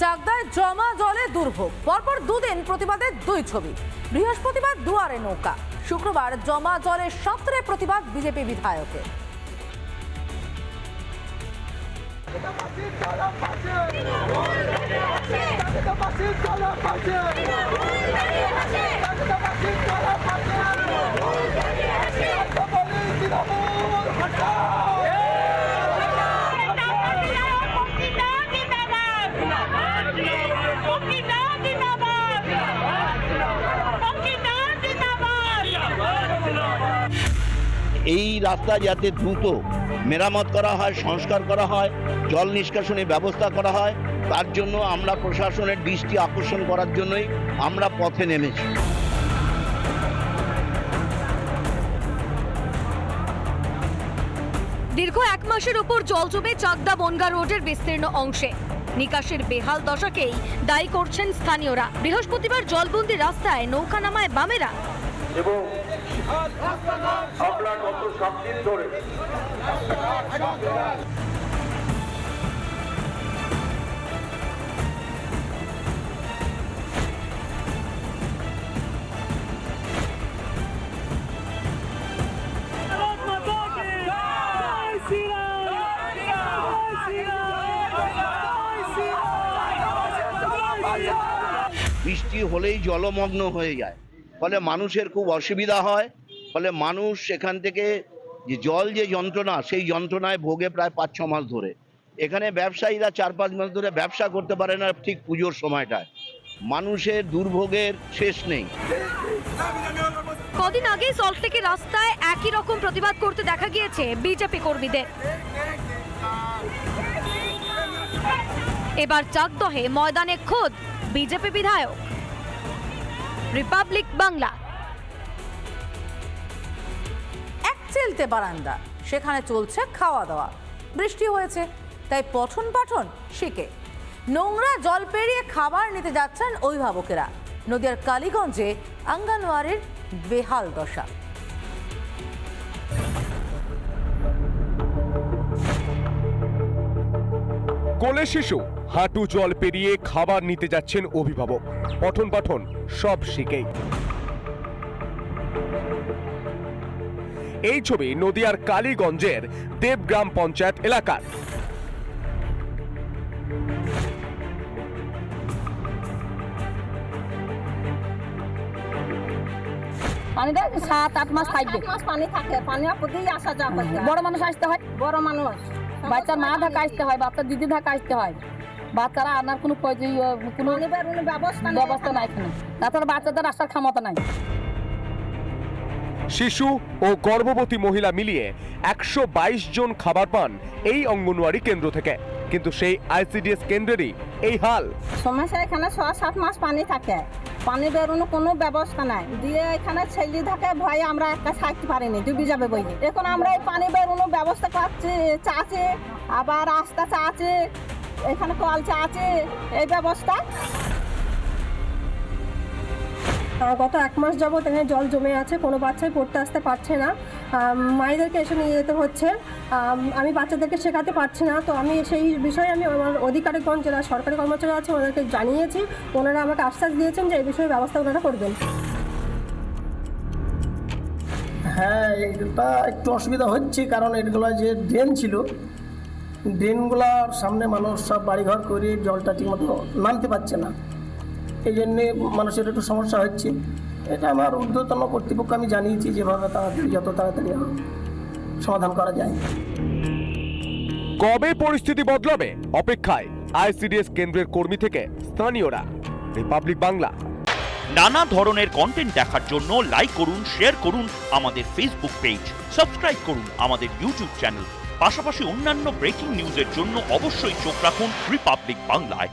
চাকদায় জমা জলে দুর্ভোগ। পরপর দুদিন প্রতিবাদের দুই ছবি। বৃহস্পতিবার দুয়ারে নৌকা। শুক্রবার জমা জলে সত্রে প্রতিবাদ বিজেপি বিধায়কের। এই রাস্তা যাতে দ্রুত মেরামত করা হয় সংস্কার করা হয় জল নিষ্কাশনের ব্যবস্থা করা হয় তার জন্য আমরা প্রশাসনের দৃষ্টি আকর্ষণ করার জন্যই আমরা পথে নেমেছি। দীর্ঘ এক মাসের ওপর জল জমে চাকদা বনগা রোডের বিস্তীর্ণ অংশে। নিকাশের বেহাল দশাকেই দায়ী করছেন স্থানীয়রা। বৃহস্পতিবার জলবন্দি রাস্তায় নৌকা নামায় বামেরা। এবং দিন ধরে। বৃষ্টি হলেই জলমগ্ন হয়ে যায় ফলে মানুষের খুব অসুবিধা হয়। ফলে মানুষ এখান থেকে যে জল যে যন্ত্রণা, সেই যন্ত্রণায় ভোগে প্রায় পাঁচ, ছ মাস ধরে। এখানে ব্যবসায়ীরা চার, পাঁচ মাস ধরে ব্যবসা করতে পারে না ঠিক পুজোর সময়টায়। মানুষের দুর্ভোগের শেষ নেই। কদিন আগে সল্টলেকের রাস্তায় একই রকম প্রতিবাদ করতে দেখা গিয়েছে বিজেপি কর্মীদের। এবার চাকদহে ময়দানে খোদ বিজেপি বিধায়ক। রিপাবলিক বাংলা চেলতে বারান্দা, সেখানে চলছে খাওয়া দাওয়া বৃষ্টি হয়েছে, তাই পঠন পাঠন শিখে। নোংরা জল পেরিয়ে খাবার নিতে যাচ্ছেন অভিভাবকেরা। নদিয়ার কালীগঞ্জে আঙ্গানওয়ারির বেহাল দশা। কোলে শিশু, হাঁটু জল পেরিয়ে খাবার নিতে যাচ্ছেন অভিভাবক। পঠন পাঠন সব শিখেই। এই ছবি নদিয়ার কালীগঞ্জের দেবগ্রাম পঞ্চায়েত এলাকার। পানিটা সাত আট মাস থাকবে। মাস পানি থাকে। পানি আপদেই আসা যাওয়া বড় মানুষ আসতে হয়? বড় মানুষ। বাচ্চার মা ঢাকা আসতে হয় বাচ্চার দিদি ঢাকা আসতে হয়। বাচ্চারা আনার কোনো ইয়ে, কোনো ব্যবস্থা ব্যবস্থা নাই এখানে। তাছাড়া বাচ্চাদের আসার ক্ষমতা নাই। শিশু ও গর্ভবতী মহিলা মিলিয়ে একশো বাইশ জন খাবার পান এই অঙ্গনওয়াড়ি কেন্দ্র থেকে। কিন্তু সেই আইসিডিএস কেন্দ্রেরই এই হাল। সমস্যা এখানে ছ সাত মাস পানি থাকে। পানি বেরোনোর কোনো ব্যবস্থা নাই। দিয়ে এখানে ছেলে থাকে ভয়ে আমরা একটা থাকতে পারিনি, ডুবি যাবে বই। এখন আমরা এই পানি বেরোনোর ব্যবস্থা করছি, চাচে, আবার রাস্তা চাচে, এখানে কল চাচে, এই ব্যবস্থা। গত এক মাস যাবত এখানে জল জমে আছে, কোনো বাচ্চাই পড়তে আসতে পারছে না। মায়েদেরকে এসে নিয়ে যেতে হচ্ছে। আমি বাচ্চাদেরকে শেখাতে পারছি না, তো আমি সেই বিষয়ে আমি আমার অধিকারিগঞ্জ যারা সরকারি কর্মচারী আছে ওনাদেরকে জানিয়েছি। ওনারা আমাকে আশ্বাস দিয়েছেন যে এই বিষয়ে ব্যবস্থা ওনারা করবেন। হ্যাঁ এটা একটু অসুবিধা হচ্ছে, কারণ এগুলো যে ড্রেন ছিল, ড্রেনগুলোর সামনে মানুষ সব বাড়িঘর করে জলটা ঠিকমতো নামতে পারছে না। এই জন্যে মানুষের একটু সমস্যা হচ্ছে। এটা আমার ঊর্ধ্বতন কর্তৃপক্ষ আমি জানিয়েছি যেভাবে তাড়াতাড়ি যত তাড়াতাড়ি সমাধান করা যায়। কবে পরিস্থিতি বদলাবে? অপেক্ষায় আইসিডিএস কেন্দ্রের কর্মী থেকে স্থানীয়রা। রিপাবলিক বাংলা। নানা ধরনের কন্টেন্ট দেখার জন্য লাইক করুন শেয়ার করুন আমাদের ফেসবুক পেজ সাবস্ক্রাইব করুন আমাদের ইউটিউব চ্যানেল পাশাপাশি অন্যান্য ব্রেকিং নিউজের জন্য অবশ্যই চোখ রাখুন রিপাবলিক বাংলায়